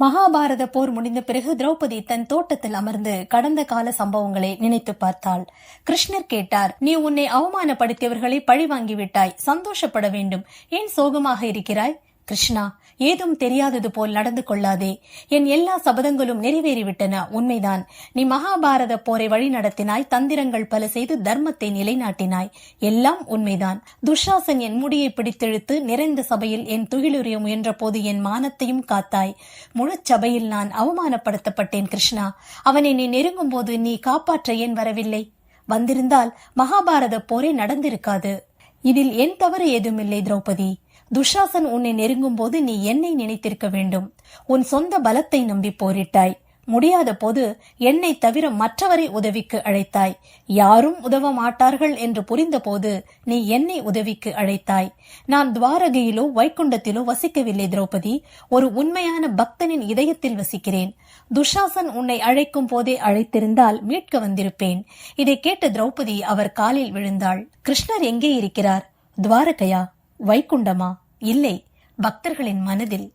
மகாபாரத போர் முடிந்த பிறகு திரௌபதி தன் தோட்டத்தில் அமர்ந்து கடந்த கால சம்பவங்களை நினைத்து பார்த்தாள். கிருஷ்ணர் கேட்டார் நீ உன்னை அவமானப்படுத்தியவர்களை பழி வாங்கிவிட்டாய் சந்தோஷப்பட வேண்டும். ஏன் சோகமாக இருக்கிறாய்? கிருஷ்ணா ஏதும் தெரியாதது போல் நடந்து கொள்ளாதே. என் எல்லா சபதங்களும் நிறைவேறிவிட்டன. உண்மைதான். நீ மகாபாரத போரை வழி நடத்தினாய் தந்திரங்கள் பல செய்து தர்மத்தை நிலைநாட்டினாய். எல்லாம் உண்மைதான். துஷாசன் என் முடியை பிடித்தெழுத்து நிறைந்த சபையில் என் துகிலுரிய முயன்ற போது என் மானத்தையும் காத்தாய். முழு சபையில் நான் அவமானப்படுத்தப்பட்டேன் கிருஷ்ணா. அவனை நீ நெருங்கும் போது நீ காப்பாற்ற ஏன் வரவில்லை? வந்திருந்தால் மகாபாரத போரே நடந்திருக்காது. இதில் என் தவறு ஏதுமில்லை திரௌபதி. துஷாசன் உன்னை நெருங்கும் போது நீ என்னை நினைத்திருக்க வேண்டும். உன் சொந்த பலத்தை நம்பி போரிட்டாய். முடியாத போது என்னை தவிர மற்றவரை உதவிக்கு அழைத்தாய். யாரும் உதவ மாட்டார்கள் என்று புரிந்தபோது நீ என்னை உதவிக்கு அழைத்தாய். நான் துவாரகையிலோ வைகுண்டத்திலோ வசிக்கவில்லை திரௌபதி. ஒரு உண்மையான பக்தனின் இதயத்தில் வசிக்கிறேன். துஷாசன் உன்னை அழைக்கும் போதே அழைத்திருந்தால் மீட்க வந்திருப்பேன். இதை கேட்ட திரௌபதி அவர் காலில் விழுந்தாள். கிருஷ்ணர் எங்கே இருக்கிறார்? துவாரகையா? வைகுண்டமா? இல்லை. பக்தர்களின் மனதில்